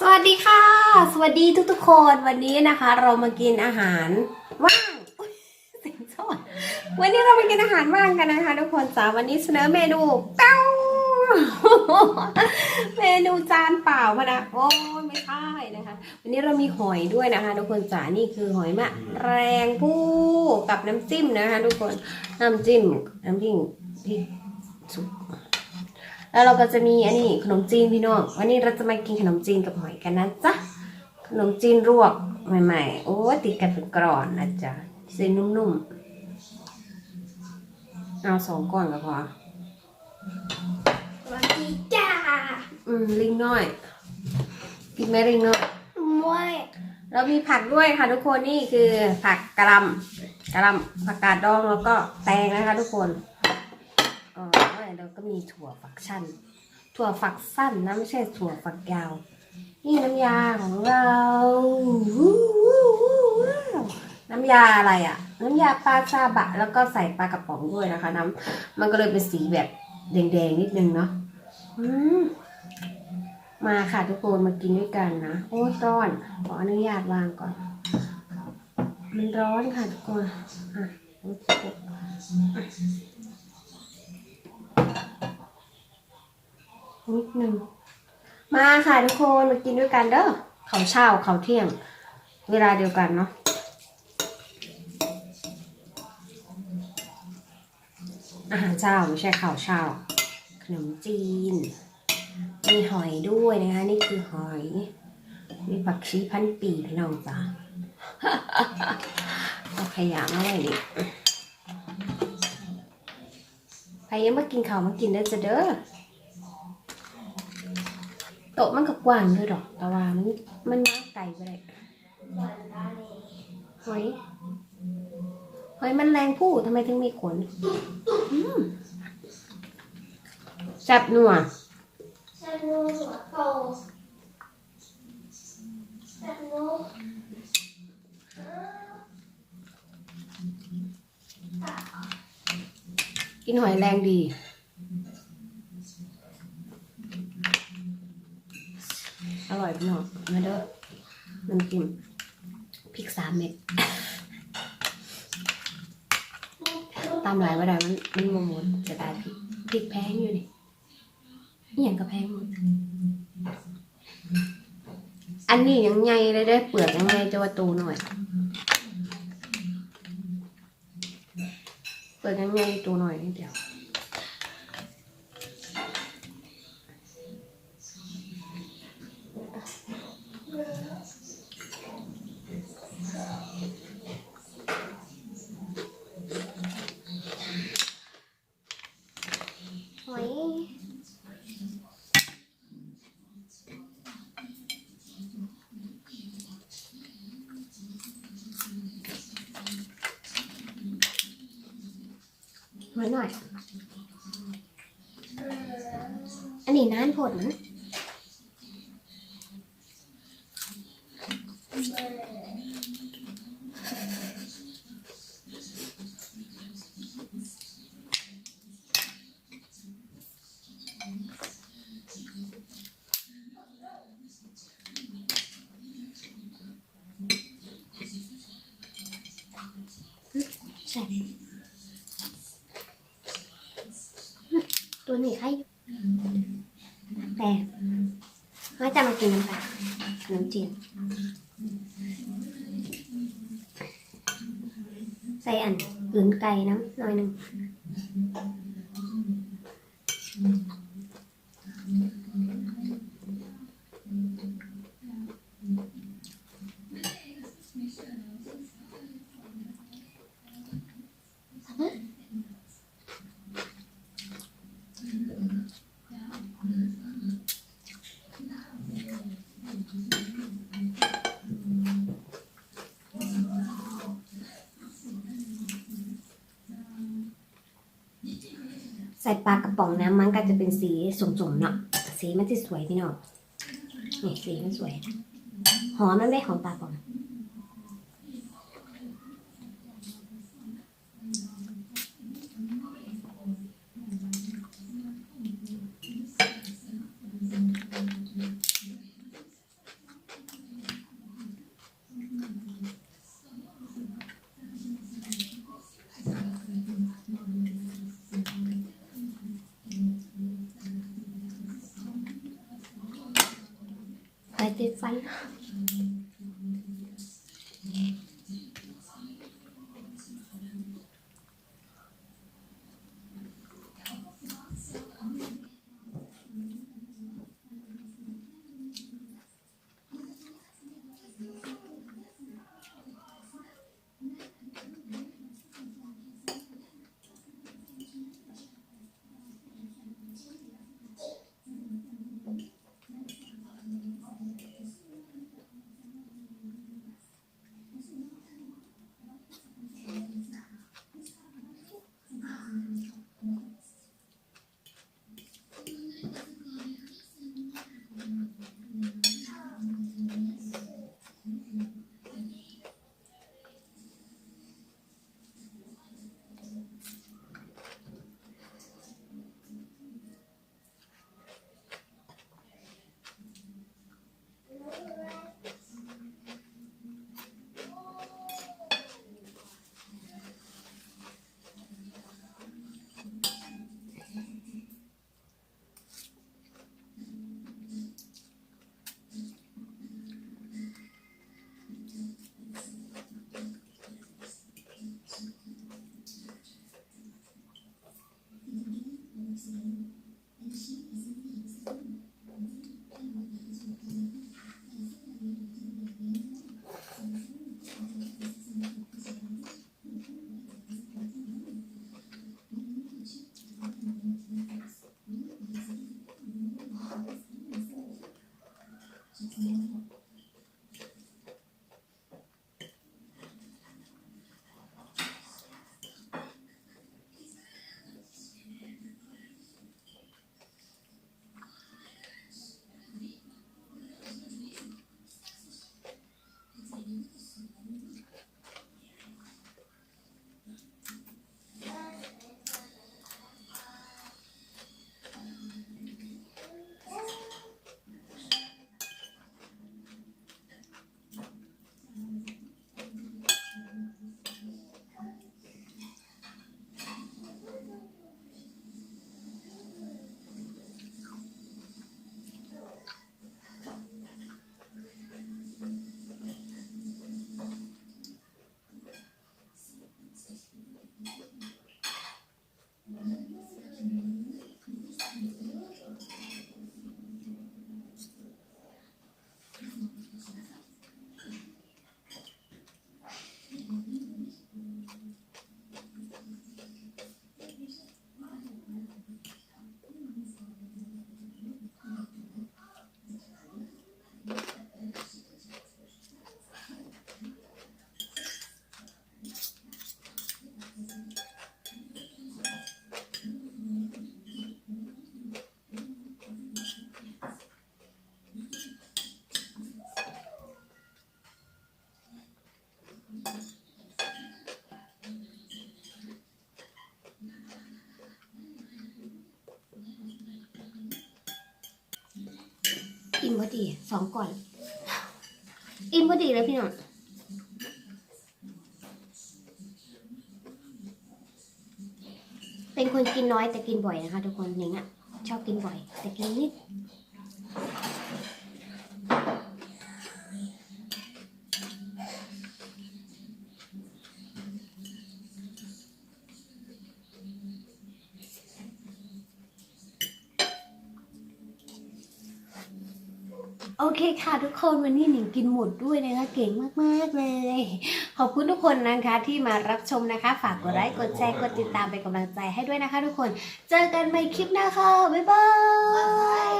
สวัสดีค่ะ สวัสดีทุกๆคนวันนี้นะคะ เรามากินอาหารว่างเสียงสดวันนี้เรามากินอาหารว่างกันนะคะทุกคนจ้าวันนี้เสนอเมนูเป้าเมนูจานเปล่าพะนะโอ้ไม่ใช่นะคะ วันนี้เรามีหอยด้วยนะคะ ทุกคนจ๋านี่คือหอยมะแรงผู้กับน้ำจิ้มนะคะ ทุกคนน้ำจิ้มน้ำจิ้มพริกสุก แล้วเราก็จะมีอันนี้ขนมจีนพี่น้อง วันนี้เราจะมากินขนมจีนกับหอยกันนะจ๊ะ ขนมจีนรวกใหม่ๆ โอ้ยติดกันเป็นกรอนนะจ๊ะเส้นนุ่มๆ เอาสองก้อนก็พอสวัสดีจ้า อืม ลิงน้อย กินไหมลิงน้อยมวยเรามีผักด้วยค่ะทุกคนนี่คือผักกะหล่ำกะหล่ำผักกาดดองแล้วก็แตงนะคะทุกคน อ๋อแล้วก็มีถั่วฝักสั้นถั่วฝักสั้นนะไม่ใช่ถั่วฝักยาว นี่น้ำยาของเราน้ำยาอะไรอะน้ำยาปลาซาบะ แล้วก็ใส่ปลากระป๋องด้วยนะคะ น้ำมันก็เลยเป็นสีแบบแดงๆนิดนึงเนาะมมาค่ะทุกคนมากินด้วยกันนะโอ้ยร้อนขออนุญาตวางก่อน มันร้อนค่ะทุกคนอะโอเค นิดนึง มาค่ะทุกคนมากินด้วยกันเด้อเขาวเช้าเขาวเที่ยง เวลาเดียวกันเนาะอาหารเช้าไม่ใช่ข่าวเช้าขนมจีน มีหอยด้วยนะคะ นี่คือหอย มีผักชีพันปีพี่น้องจ้าเอาขยะมาไว้นี่ใครยังมากินข้าวมากินได้จะเด้อ โต๊ะมันก็กว้างด้วยดอกแต่ว่ามันมันน่าไกลไปเลยหอยหอยมันแรงผู้ทำไมถึงมีขนแซบนัวฉันรู้หัวโตฉันรู้กินหอยแรงดี อร่อยพี่น้องมาเด้อน้ำจิ้มพริกสามเม็ดตามหลายว่าได้มันมันโมโมดจะได้พริกพริกแพงอยู่นี่นี่อย่างก็แพงหมดอันนี้ยังไงเลยได้เปลือกยังไงจะว่าตูหน่อย เปลือกยังไงตูหน่อยนิดเดียว หอย หน่อยหน่อย อันนี้น้านผลใช่ ตัวนี้ใครแต่เขาจะมากินน้ำปลาขนมจีนใส่อันอื่นไก่น้ำหน่อยหนึ่ง ใส่ปลากระป๋องน้ำมันก็จะเป็นสีสมๆเนาะสีมันจะสวยพี่น้องนี่สีมันสวย หอมมันไม่หอมปลากระป๋อง ติดฟั พอดีสองก่อน อิ่มพอดีเลยพี่น้องเป็นคนกินน้อยแต่กินบ่อยนะคะ ทุกคนหนิงอะชอบกินบ่อย แต่กินนิด โอเคค่ะทุกคนวันนี้หนิงกินหมดด้วยนะคะเก่งมากๆเลย ขอบคุณทุกคนนะคะที่มารับชมนะคะ ฝากกดไลค์กดแชร์กดติดตามเป็นกำลังใจให้ด้วยนะคะ ทุกคน เจอกันใหม่คลิปหน้าค่ะบ๊ายบาย